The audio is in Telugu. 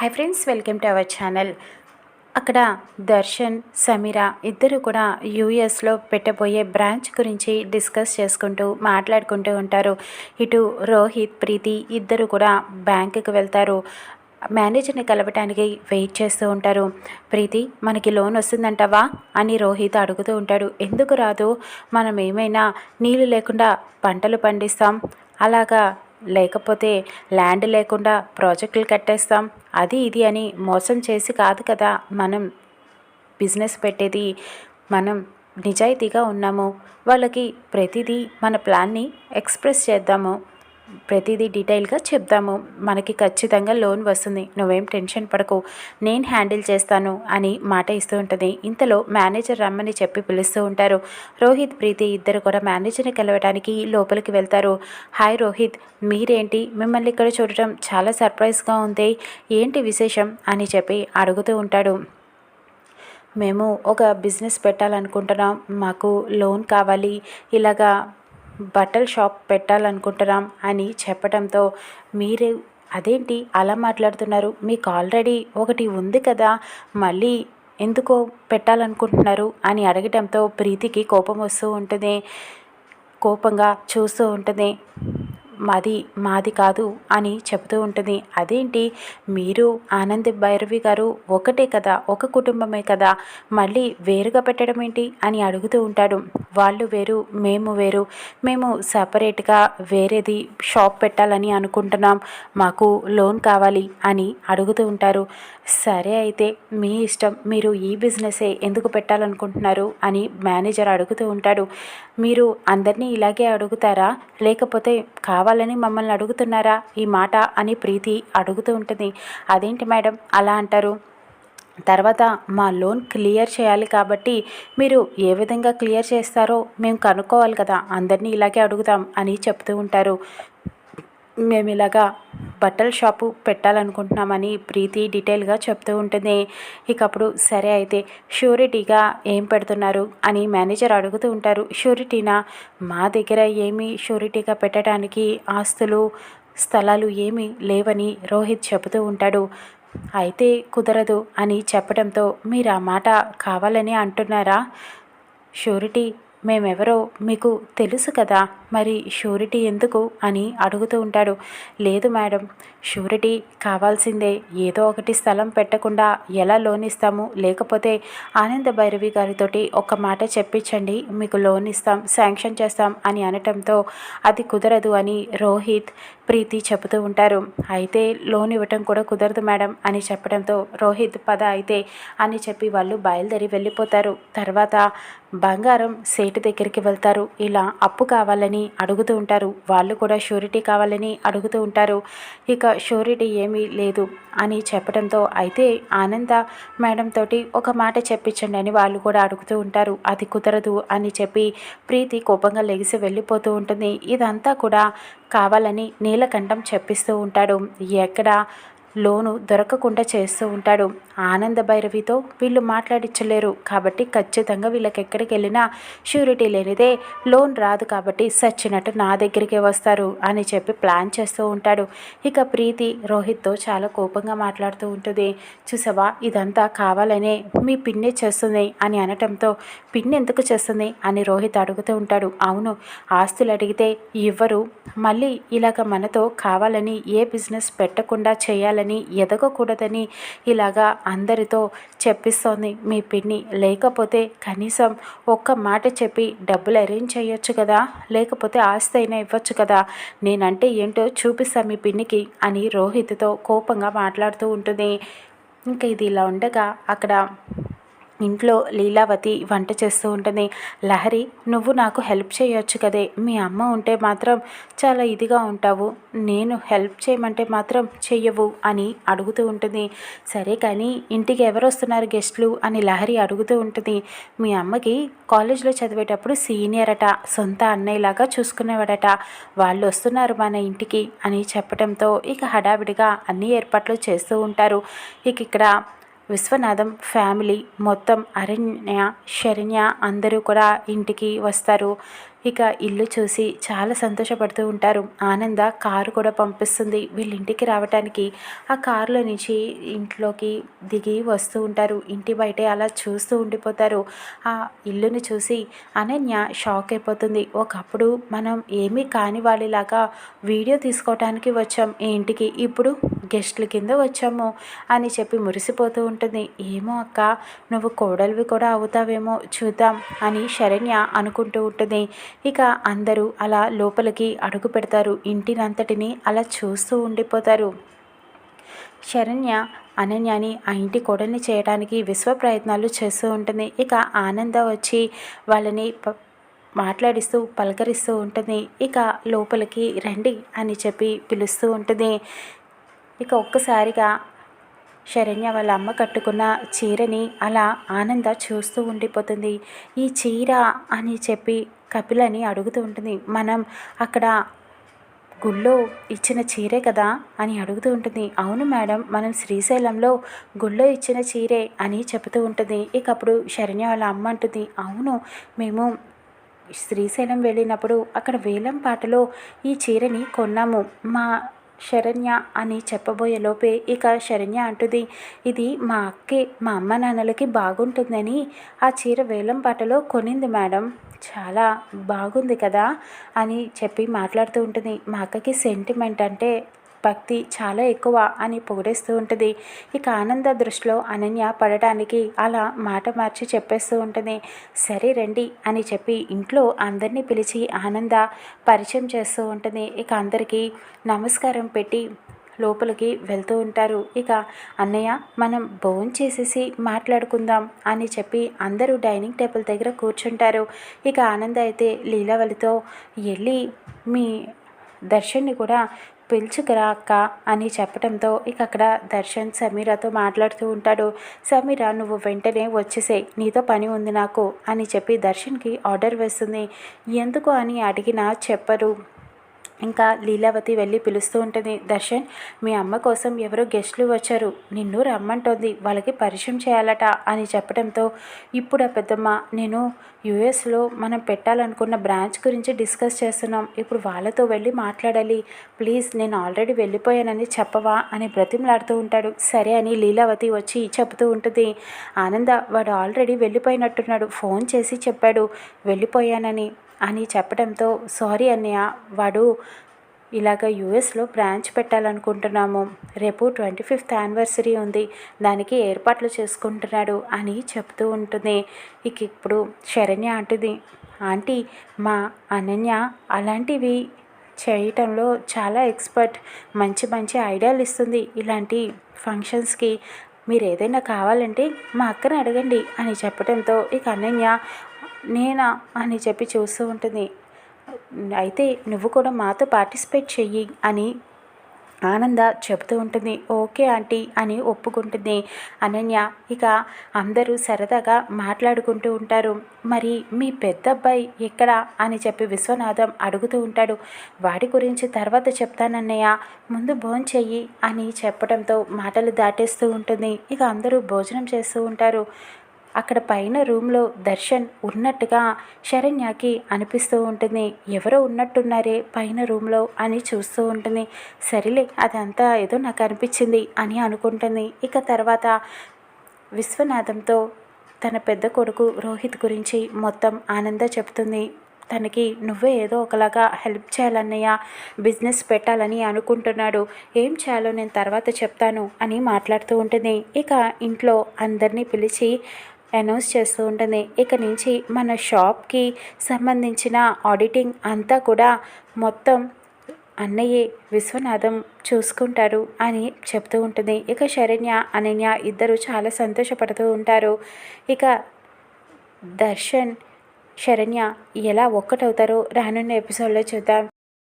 Hi friends welcome to our channel అక్కడ దర్శన్ సమీర ఇద్దరు కూడా యూఎస్లో పెట్టబోయే బ్రాంచ్ గురించి డిస్కస్ చేసుకుంటూ మాట్లాడుకుంటూ ఉంటారు. ఇటు రోహిత్ ప్రీతి ఇద్దరు కూడా బ్యాంకుకి వెళ్తారు. మేనేజర్ని కలవటానికి వెయిట్ చేస్తూ ఉంటారు. ప్రీతి మనకి లోన్ వస్తుందంటావా? అని రోహిత్ అడుగుతూ ఉంటాడు. ఎందుకు రాదు? మనం ఏమైనా నీళ్ళు లేకుండా పంటలు పండిస్తాం. అలాగా లేకపోతే ల్యాండ్ లేకుండా ప్రాజెక్టులు కట్టేస్తాం. అది ఇది అని మోసం చేసి కాదు కదా మనం బిజినెస్ పెట్టేది. మనం నిజాయితీగా ఉన్నాము. వాళ్ళకి ప్రతిదీ మన ప్లాన్ని ఎక్స్ప్రెస్ చేద్దాము. ప్రతిదీ డీటెయిల్గా చెప్తాము మనకి ఖచ్చితంగా లోన్ వస్తుంది. నువ్వేం టెన్షన్ పడకు. నేను హ్యాండిల్ చేస్తాను అని మాట ఇస్తూ ఉంటుంది. ఇంతలో మేనేజర్ రమ్మని చెప్పి పిలుస్తూ ఉంటారు. రోహిత్ ప్రీతి ఇద్దరు కూడా మేనేజర్ని కలవడానికి లోపలికి వెళ్తారు. హాయ్ రోహిత్ మీరేంటి? మిమ్మల్ని ఇక్కడ చూడటం చాలా సర్ప్రైజ్గా ఉంది. ఏంటి విశేషం? అని చెప్పి అడుగుతూ ఉంటాడు. మేము ఒక బిజినెస్ పెట్టాలనుకుంటున్నాం. మాకు లోన్ కావాలి. ఇలాగా బట్టల షాప్ పెట్టాలనుకుంటున్నాం అని చెప్పడంతో మీరు అదేంటి అలా మాట్లాడుతున్నారు? మీకు ఆల్రెడీ ఒకటి ఉంది కదా మళ్ళీ ఎందుకో పెట్టాలనుకుంటున్నారు? అని అడగటంతో ప్రీతికి కోపం వస్తూ ఉంటుంది కోపంగా చూస్తూ ఉంటుంది మాది మాది కాదు అని చెబుతూ ఉంటుంది. అదేంటి? మీరు ఆనంద్ భైరవి గారు ఒకటే కదా ఒక కుటుంబమే కదా మళ్ళీ వేరుగా పెట్టడం ఏంటి అని అడుగుతూ ఉంటాడు. వాళ్ళు వేరు మేము వేరు మేము సపరేట్గా వేరేది షాప్ పెట్టాలని అనుకుంటున్నాం మాకు లోన్ కావాలి అని అడుగుతూ ఉంటారు. సరే అయితే మీ ఇష్టం మీరు ఈ బిజినెసే ఎందుకు పెట్టాలనుకుంటున్నారు అని మేనేజర్ అడుగుతూ ఉంటాడు. మీరు అందరినీ ఇలాగే అడుగుతారా? లేకపోతే కావాలి? కావాలని మమ్మల్ని అడుగుతున్నారా? ఈ మాట అని ప్రీతి అడుగుతూ ఉంటుంది. అదేంటి మేడం? అలా అంటారు. తర్వాత మా లోన్ క్లియర్ చేయాలి కాబట్టి మీరు ఏ విధంగా క్లియర్ చేస్తారో మేము కనుక్కోవాలి కదా. అందరినీ ఇలాగే అడుగుతాం అని చెప్తూ ఉంటారు. మేము ఇలాగా బట్టల షాపు పెట్టాలనుకుంటున్నామని ప్రీతి డీటెయిల్గా చెప్తూ ఉంటుంది. ఇక అప్పుడు సరే అయితే షూరిటీగా ఏం పెడుతున్నారు అని మేనేజర్ అడుగుతూ ఉంటారు. షూరిటీనా? మా దగ్గర ఏమీ షూరిటీగా పెట్టడానికి ఆస్తులు స్థలాలు ఏమీ లేవని రోహిత్ చెబుతూ ఉంటాడు. అయితే కుదరదు అని చెప్పడంతో మీరు ఆ మాట కావాలని అంటున్నారా? షూరిటీ మేమెవరో మీకు తెలుసు కదా? మరి షూరిటీ ఎందుకు అని అడుగుతూ ఉంటాడు. లేదు మేడం షూరిటీ కావాల్సిందే. ఏదో ఒకటి స్థలం పెట్టకుండా ఎలా లోన్ ఇస్తాము? లేకపోతే ఆనంద భైరవి గారితోటి ఒక మాట చెప్పించండి. మీకు లోన్ ఇస్తాం శాంక్షన్ చేస్తాం అని అనటంతో అది కుదరదు అని రోహిత్ ప్రీతి చెబుతూ ఉంటారు. అయితే లోన్ ఇవ్వటం కూడా కుదరదు మేడం అని చెప్పడంతో రోహిత్ పద అయితే అని చెప్పి వాళ్ళు బయలుదేరి వెళ్ళిపోతారు. తర్వాత బంగారం సేటు దగ్గరికి వెళ్తారు. ఇలా అప్పు కావాలని అని అడుగుతూ ఉంటారు. వాళ్ళు కూడా షూరిటీ కావాలని అడుగుతూ ఉంటారు. ఇక షూరిటీ ఏమీ లేదు అని చెప్పడంతో అయితే ఆనంద మేడం తోటి ఒక మాట చెప్పించండి అని వాళ్ళు కూడా అడుగుతూ ఉంటారు. అది కుదరదు అని చెప్పి ప్రీతి కోపంగా లెగిసి వెళ్ళిపోతూ ఉంటుంది. ఇదంతా కూడా కావాలని నీలకంఠం చెప్పిస్తూ ఉంటాడు. ఎక్కడ లోను దొరకకుండా చేస్తూ ఉంటాడు. ఆనంద భైరవితో వీళ్ళు మాట్లాడించలేరు కాబట్టి ఖచ్చితంగా వీళ్ళకి ఎక్కడికి వెళ్ళినా షూరిటీ లేనిదే లోన్ రాదు కాబట్టి సచ్చినట్టు నా దగ్గరికే వస్తారు అని చెప్పి ప్లాన్ చేస్తూ ఉంటాడు. ఇక ప్రీతి రోహిత్తో చాలా కోపంగా మాట్లాడుతూ ఉంటుంది. చూసావా? ఇదంతా కావాలనే మీ పిన్నే చేస్తుంది అని అనటంతో పిన్ ఎందుకు చేస్తుంది? అని రోహిత్ అడుగుతూ ఉంటాడు. అవును ఆస్తులు అడిగితే ఇవ్వరు. మళ్ళీ ఇలాగ మనతో కావాలని ఏ బిజినెస్ పెట్టకుండా చేయాలని చేయాలని ఎదగకూడదని ఇలాగా అందరితో చెప్పిస్తోంది మీ పిన్ని. లేకపోతే కనీసం ఒక్క మాట చెప్పి డబ్బులు అరేంజ్ చేయొచ్చు కదా? లేకపోతే ఆస్తి అయినా ఇవ్వచ్చు కదా? నేనంటే ఏంటో చూపిస్తా మీ పిన్నికి అని రోహిత్తో కోపంగా మాట్లాడుతూ ఉంటుంది. ఇంకా ఇది ఇలా ఉండగా అక్కడ ఇంట్లో లీలావతి వంట చేస్తూ ఉంటుంది లహరి నువ్వు నాకు హెల్ప్ చేయొచ్చు కదే. మీ అమ్మ ఉంటే మాత్రం చాలా ఇదిగా ఉంటావు. నేను హెల్ప్ చేయమంటే మాత్రం చెయ్యవు అని అడుగుతూ ఉంటుంది. సరే కానీ ఇంటికి ఎవరు వస్తున్నారు గెస్ట్లు? అని లహరి అడుగుతూ ఉంటుంది. మీ అమ్మకి కాలేజ్లో చదివేటప్పుడు సీనియర్ అట సొంత అన్నయ్యలాగా చూసుకునేవాడట. వాళ్ళు వస్తున్నారు మన ఇంటికి అని చెప్పడంతో ఇక హడావిడిగా అన్ని ఏర్పాట్లు చేస్తూ ఉంటారు. ఇక ఇక్కడ విశ్వనాథం ఫ్యామిలీ మొత్తం అరణ్య శరణ్య అందరూ కూడా ఇంటికి వస్తారు. ఇక ఇల్లు చూసి చాలా సంతోషపడుతూ ఉంటారు. ఆనంద కారు కూడా పంపిస్తుంది వీళ్ళింటికి రావటానికి. ఆ కారులో నుంచి ఇంట్లోకి దిగి వస్తూ ఉంటారు. ఇంటి బయటే అలా చూస్తూ ఉండిపోతారు. ఆ ఇల్లుని చూసి అనన్య షాక్ అయిపోతుంది. ఒకప్పుడు మనం ఏమీ కాని వాళ్ళలాగా వీడియో తీసుకోవటానికి వచ్చాం. ఈ ఇంటికి? ఇప్పుడు గెస్ట్ల కింద వచ్చాము అని చెప్పి మురిసిపోతూ ఉంటుంది. ఏమో అక్క నువ్వు కోడలివి కూడా అవుతావేమో చూద్దాం అని శరణ్య అనుకుంటూ ఉంటుంది. ఇక అందరూ అలా లోపలికి అడుగు పెడతారు. ఇంటినంతటిని అలా చూస్తూ ఉండిపోతారు. శరణ్య అనన్యాని ఆ ఇంటి కోడల్ని చేయడానికి విశ్వ ప్రయత్నాలు చేస్తూ ఉంటుంది. ఇక ఆనంద వచ్చి వాళ్ళని మాట్లాడిస్తూ పలకరిస్తూ ఉంటుంది. ఇక లోపలికి రండి అని చెప్పి పిలుస్తూ ఉంటుంది. ఇక ఒక్కసారిగా శరణ్య వాళ్ళ అమ్మ కట్టుకున్న చీరని అలా ఆనంద చూస్తూ ఉండిపోతుంది. ఈ చీర అని చెప్పి కపిలని అడుగుతూ ఉంటుంది. మనం అక్కడ గుళ్ళో ఇచ్చిన చీరే కదా? అని అడుగుతూ ఉంటుంది. అవును మేడం మనం శ్రీశైలంలో గుళ్ళో ఇచ్చిన చీరే అని చెబుతూ ఉంటుంది. ఇక అప్పుడు శరణ్య వాళ్ళ అమ్మ అంటుంది. అవును మేము శ్రీశైలం వెళ్ళినప్పుడు అక్కడ వేలం పాటలో ఈ చీరని కొన్నాము. మా శరణ్య అని చెప్పబోయే లోపే ఇక శరణ్య అంటుంది. ఇది మా అక్కే మా అమ్మ నాన్నలకి బాగుంటుందని ఆ చీర వేలం పాటలో కొనింది మేడం. చాలా బాగుంది కదా అని చెప్పి మాట్లాడుతూ ఉంటుంది. మా అక్కకి సెంటిమెంట్ అంటే భక్తి చాలా ఎక్కువ అని పొగిడేస్తూ ఉంటుంది. ఇక ఆనంద దృష్టిలో అనన్య పడటానికి అలా మాట మార్చి చెప్పేస్తూ ఉంటుంది. సరే రండి అని చెప్పి ఇంట్లో అందరినీ పిలిచి ఆనంద పరిచయం చేస్తూ ఉంటుంది. ఇక అందరికీ నమస్కారం పెట్టి లోపలికి వెళ్తూ ఉంటారు. ఇక అన్నయ్య మనం భోజనం చేసేసి మాట్లాడుకుందాం అని చెప్పి అందరూ డైనింగ్ టేబుల్ దగ్గర కూర్చుంటారు. ఇక ఆనంద్ అయితే లీలావళితో వెళ్ళి మీ దర్శన్ని కూడా పిలుచుకురా అక్క అని చెప్పడంతో ఇక అక్కడ దర్శన్ సమీరాతో మాట్లాడుతూ ఉంటాడు. సమీర నువ్వు వెంటనే వచ్చేసే నీతో పని ఉంది నాకు అని చెప్పి దర్శన్కి ఆర్డర్ వేస్తుంది. ఎందుకు అని అడిగినా చెప్పరు. ఇంకా లీలావతి వెళ్ళి పిలుస్తూ ఉంటుంది దర్శన్ మీ అమ్మ కోసం ఎవరో గెస్ట్లు వచ్చారు. నిన్ను రమ్మంటోంది. వాళ్ళకి పరిచయం చేయాలట అని చెప్పడంతో ఇప్పుడు ఆ పెద్దమ్మ నేను యుఎస్లో మనం పెట్టాలనుకున్న బ్రాంచ్ గురించి డిస్కస్ చేస్తున్నాం. ఇప్పుడు వాళ్ళతో వెళ్ళి మాట్లాడాలి. ప్లీజ్ నేను ఆల్రెడీ వెళ్ళిపోయానని చెప్పవా అని బ్రతిమలాడుతూ ఉంటాడు. సరే అని లీలావతి వచ్చి చెబుతూ ఉంటుంది. ఆనంద వాడు ఆల్రెడీ వెళ్ళిపోయినట్టున్నాడు. ఫోన్ చేసి చెప్పాడు. వెళ్ళిపోయానని అని చెప్పడంతో సారీ అన్నయ్య వాడు ఇలాగ యూఎస్లో బ్రాంచ్ పెట్టాలనుకుంటున్నాము. రేపు ట్వంటీ ఫిఫ్త్ యానివర్సరీ ఉంది. దానికి ఏర్పాట్లు చేసుకుంటున్నాడు అని చెప్తూ ఉంటుంది. ఇక ఇప్పుడు శరణ్య అంటుంది ఆంటీ మా అనన్య అలాంటివి చేయటంలో చాలా ఎక్స్పర్ట్. మంచి మంచి ఐడియాలు ఇస్తుంది. ఇలాంటి ఫంక్షన్స్కి మీరు ఏదైనా కావాలంటే మా అక్కని అడగండి అని చెప్పడంతో ఇక అనన్య నేనా అని చెప్పి చూస్తూ ఉంటుంది. అయితే నువ్వు కూడా మాతో పార్టిసిపేట్ చెయ్యి అని ఆనంద చెబుతూ ఉంటుంది. ఓకే ఆంటీ అని ఒప్పుకుంటుంది. అనన్య ఇక అందరూ సరదాగా మాట్లాడుకుంటూ ఉంటారు. మరి మీ పెద్ద అబ్బాయి ఎక్కడ అని చెప్పి విశ్వనాథం అడుగుతూ ఉంటాడు. వాడి గురించి తర్వాత చెప్తానన్నయ్య ముందు భోజనం చెయ్యి అని చెప్పడంతో మాటలు దాటేస్తూ ఉంటుంది. ఇక అందరూ భోజనం చేస్తూ ఉంటారు. అక్కడ పైన రూమ్లో దర్శన్ ఉన్నట్టుగా శరణ్యకి అనిపిస్తూ ఉంటుంది. ఎవరో ఉన్నట్టున్నారే పైన రూమ్లో అని చూస్తూ ఉంటుంది. సరిలే అదంతా ఏదో నాకు అనిపించింది అని అనుకుంటుంది. ఇక తర్వాత విశ్వనాథంతో తన పెద్ద కొడుకు రోహిత్ గురించి మొత్తం ఆనంద చెప్తుంది. తనకి నువ్వే ఏదో ఒకలాగా హెల్ప్ చేయాలన్నయ్య బిజినెస్ పెట్టాలని అనుకుంటున్నాడు. ఏం చేయాలో నేను తర్వాత చెప్తాను అని మాట్లాడుతూ ఉంటుంది. ఇక ఇంట్లో అందరినీ పిలిచి అనౌన్స్ చేస్తూ ఉంటుంది. ఇక నుంచి మన షాప్కి సంబంధించిన ఆడిటింగ్ అంతా కూడా మొత్తం అన్నయ్యే విశ్వనాథం చూసుకుంటారు అని చెప్తూ ఉంటుంది. ఇక శరణ్య అనన్య ఇద్దరు చాలా సంతోషపడుతూ ఉంటారు. ఇక దర్శన్ శరణ్య ఎలా ఒక్కటవుతారో రానున్న ఎపిసోడ్లో చూద్దాం.